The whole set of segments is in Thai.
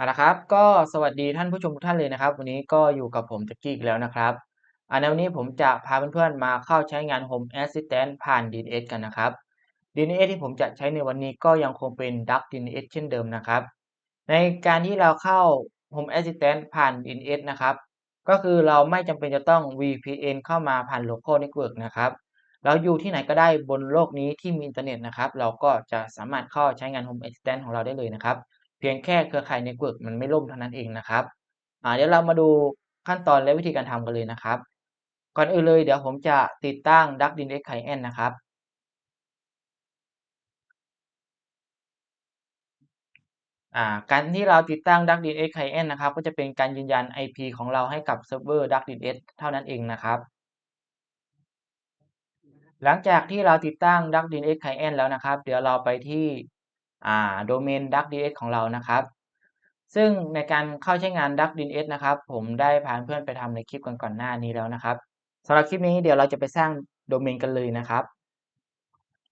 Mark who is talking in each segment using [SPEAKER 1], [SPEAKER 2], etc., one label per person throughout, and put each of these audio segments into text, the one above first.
[SPEAKER 1] เอาละครับ ก็สวัสดีท่านผู้ชมทุกท่านเลยนะครับ วันนี้ก็อยู่กับผมแจ็กกี้อีกแล้วนะครับอ่าในวันนี้ผมจะพาเพื่อนๆมาเข้าใช้งาน Home Assistant ผ่าน DNS กันนะครับ DNS ที่ผมจะใช้ในวันนี้ก็ยังคงเป็น Duck DNS เช่นเดิมนะครับ ในการที่เราเข้า Home Assistant ผ่าน DNS นะครับ ก็คือเราไม่จำเป็นจะต้อง VPN เข้ามาผ่าน Local Network นะครับเราอยู่ที่ไหนก็ได้บนโลกนี้ที่มีอินเทอร์เน็ตนะครับ เราก็จะสามารถเข้าใช้งาน Home Assistant ของเราได้เลยนะครับ เพียงแค่เครือข่ายเน็ตเวิร์กมันไม่ล่มเท่านั้นเองนะครับอ่าเดี๋ยวเรามาดูขั้นตอนและวิธีการทำกันเลยนะครับ ก่อนอื่นเลยเดี๋ยวผมจะติดตั้ง DuckDNS Client นะครับการที่เราติดตั้ง DuckDNS Client นะครับ ก็จะเป็นการยืนยัน IP ของเราให้กับเซิร์ฟเวอร์ DuckDNS เท่านั้นเองนะครับ หลังจากที่เราติดตั้ง DuckDNS Client แล้วนะครับ เดี๋ยวเราไปที่ โดเมน DuckDNS ของเรานะครับ ซึ่งในการเข้าใช้งาน DuckDNS นะครับ ผมได้พาเพื่อนไปทำในคลิปก่อนๆหน้านี้แล้วนะครับสำหรับคลิปนี้เดี๋ยวเราจะไปสร้างโดเมนกันเลยนะครับ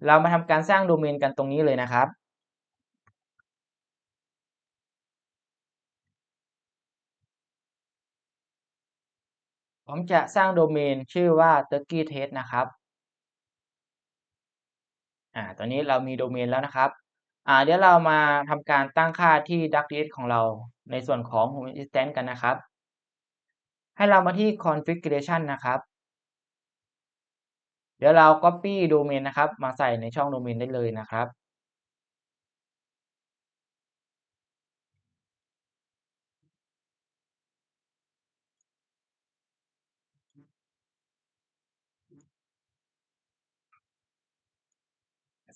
[SPEAKER 1] เรามาทำการสร้างโดเมนกันตรงนี้เลยนะครับผมจะสร้างโดเมนชื่อว่า turkey test นะครับ อ่า ตอนนี้เรามีโดเมนแล้วนะครับ อ่าเดี๋ยวเรามาทำการตั้งค่าที่ DuckDNS ของเราในส่วนของ Home Assistant กันนะครับ ให้เรามาที่ configuration นะครับ เดี๋ยวเรา copy โดเมนนะครับ มาใส่ในช่องโดเมนได้เลยนะครับ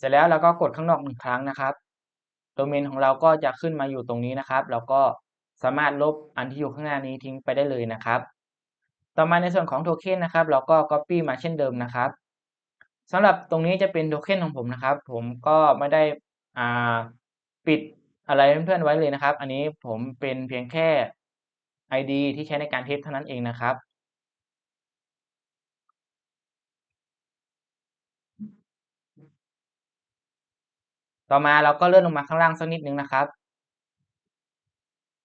[SPEAKER 1] สร็จแล้วเราก็กดข้างนอกหนึ่งครั้งนะครับโดเมนของเราก็จะขึ้นมาอยู่ตรงนี้นะครับเราก็สามารถลบอันที่อยู่ข้างหน้านี้ทิ้งไปได้เลยนะครับ ต่อมาในส่วนของโทเค็นนะครับ เราก็ Copy มาเช่นเดิมนะครับสำหรับตรงนี้จะเป็นโทเค็นของผมนะครับ ผมก็ไม่ได้อ่าปิดอะไรเพื่อนๆไว้เลยนะครับ อันนี้ผมเป็นเพียงแค่ ID ที่ใช้ในการเทสเท่านั้นเองนะครับ ต่อมาเราก็เลื่อนลงมาข้างล่างสักนิดนึงนะครับ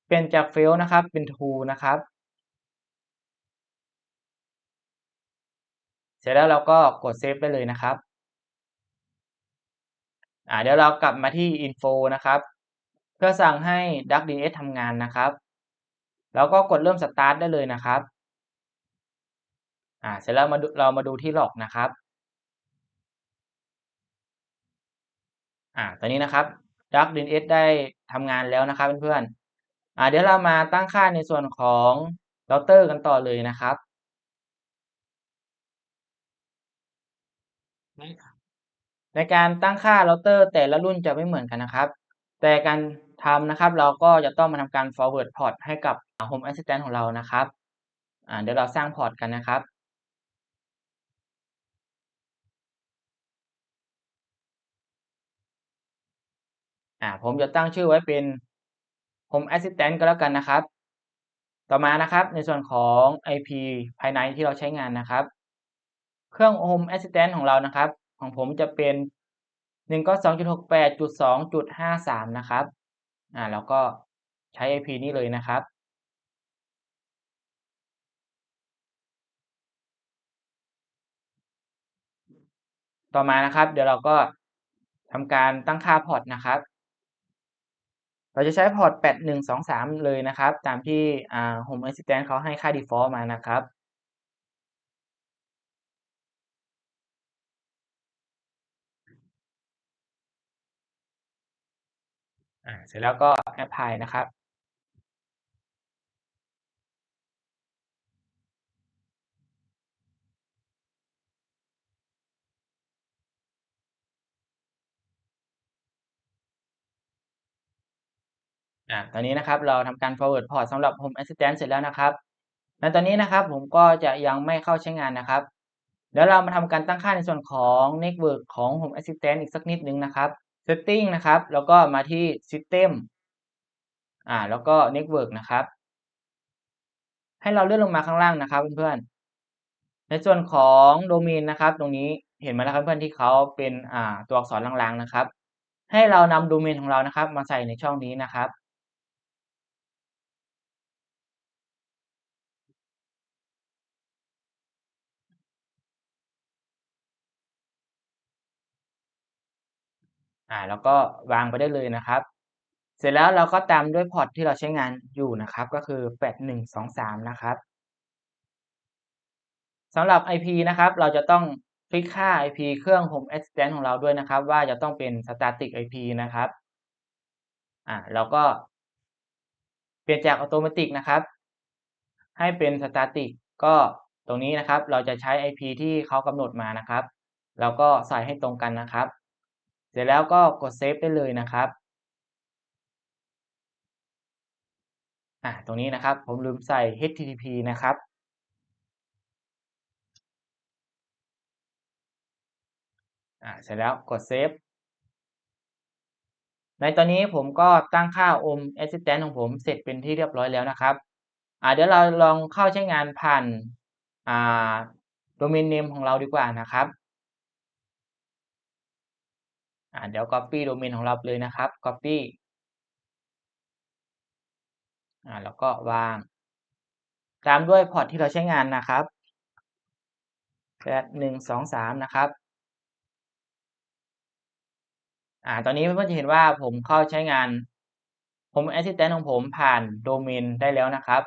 [SPEAKER 1] เปลี่ยนจาก fail นะครับเป็น true นะครับ เสร็จแล้วเราก็กดเซฟได้เลยนะครับอ่าเดี๋ยวเรากลับมาที่ info นะครับเพื่อสั่งให้ DuckDNS ทำงานนะครับ แล้วก็กดเริ่ม start ได้เลยนะครับอ่าเสร็จแล้วมาเรามาดูที่ log นะครับ อ่าตอนนี้นะครับ DuckDNS ได้ทำงานแล้วนะครับเพื่อนๆอ่าเดี๋ยวเรามาตั้งค่าในส่วนของเราเตอร์กันต่อเลยนะครับในการตั้งค่าเราเตอร์แต่ละรุ่นจะไม่เหมือนกันนะครับ แต่การทำนะครับ เราก็จะต้องมาทำการ forward port ให้กับ Home Assistant ของเรานะครับอ่าเดี๋ยวเราสร้างพอร์ตกันนะครับ อ่าผมจะตั้งชื่อไว้เป็น Home Assistant ก็แล้วกันนะครับ ต่อมานะครับในส่วนของ IP ภายในที่เราใช้งานนะครับ เครื่อง Home Assistant ของเรานะครับ ของผมจะเป็น192.68.2.53 นะครับอ่าแล้วก็ใช้ IP นี้เลยนะครับต่อมานะครับ เดี๋ยวเราก็ทำการตั้งค่าพอร์ตนะครับ เราจะใช้พอร์ต 8123 เลยนะครับ ตามที่อ่า Home Assistant เขาให้ค่า default มานะครับเสร็จแล้วก็ apply นะครับ อ่าตอนนี้นะครับเราทำการ forward port สำหรับ Home Assistant เสร็จแล้วนะครับในตอนนี้นะครับผมก็จะยังไม่เข้าใช้งานนะครับเดี๋ยวเรามาทำการตั้งค่าในส่วนของ Network ของ Home Assistant อีกสักนิดนึงนะครับ Setting นะครับแล้วก็มาที่ System อ่าแล้วก็ Network นะครับ ให้เราเลื่อนลงมาข้างล่างนะครับเพื่อนๆในส่วนของโดเมนนะครับ ตรงนี้เห็นไหมนะครับเพื่อนที่เขาเป็นอ่าตัวอักษรลางๆนะครับ ให้เรานำโดเมนของเรานะครับ มาใส่ในช่องนี้นะครับ อ่าแล้วก็วางไปได้เลยนะครับ เสร็จแล้วเราก็ตามด้วยพอร์ตที่เราใช้งานอยู่นะครับ ก็คือ 8123 นะครับสำหรับ IP นะครับ เราจะต้องคลิกค่า IP เครื่อง Home Assistant ของเราด้วยนะครับ ว่าจะต้องเป็น Static IP นะครับอ่าแล้วก็เปลี่ยนจาก Automatic นะครับ ให้เป็น Static ก็ตรงนี้นะครับ เราจะใช้ IP ที่เขากำหนดมานะครับเราก็ใส่ให้ตรงกันนะครับ ร็จแล้วก็กดเซฟได้เลยนะครับอ่าตรงนี้นะครับผมลืมใส่ HTTP นะครับอ่าเสร็จแล้วกดเซฟในตอนนี้ผมก็ตั้งค่า Home Assistant ของผมเสร็จเป็นที่เรียบร้อยแล้วนะครับอ่าเดี๋ยวเราลองเข้าใช้งานผ่านอ่า Domain Name ของเราดีกว่านะครับ อ่าเดี๋ยว Copy Domain ของเราเลยนะครับ Copy อ่าแล้วก็วาง ตามด้วยพอร์ตที่เราใช้งานนะครับ8123นะครับอ่า ตอนนี้เพื่อนๆจะเห็นว่าผมเข้าใช้งาน Home Assistant ของผมผ่านโดเมนได้แล้วนะครับ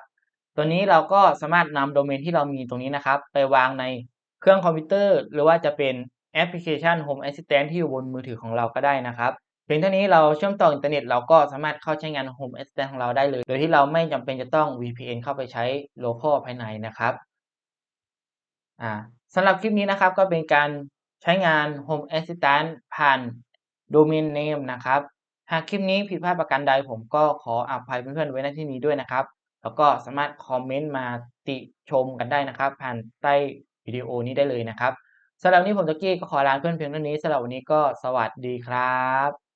[SPEAKER 1] ตัวนี้เราก็สามารถนำโดเมนที่เรามีตรงนี้นะครับ ไปวางในเครื่องคอมพิวเตอร์ หรือว่าจะเป็น แอปพลิเคชัน Home Assistant ที่อยู่บนมือถือของเราก็ได้นะครับเพียงเท่านี้เราเชื่อมต่ออินเทอร์เน็ตเราก็สามารถเข้าใช้งาน Home Assistant ของเราได้เลย โดยที่เราไม่จำเป็นจะต้อง VPN เข้าไปใช้ local ภายในนะครับอ่าสำหรับคลิปนี้นะครับก็เป็นการใช้งาน Home Assistant ผ่าน Domain Name นะครับหากคลิปนี้ผิดพลาดประการใดผมก็ขออภัยเพื่อนๆไว้ณที่นี้ด้วยนะครับ แล้วก็สามารถคอมเมนต์มาติชมกันได้นะครับ ผ่านใต้วิดีโอนี้ได้เลยนะครับ สำหรับนนี้ผมตะกี้ก็ขอลาเพื่อนเพียงเท่านี้สำหรับวันนี้ก็สวัสดีครับ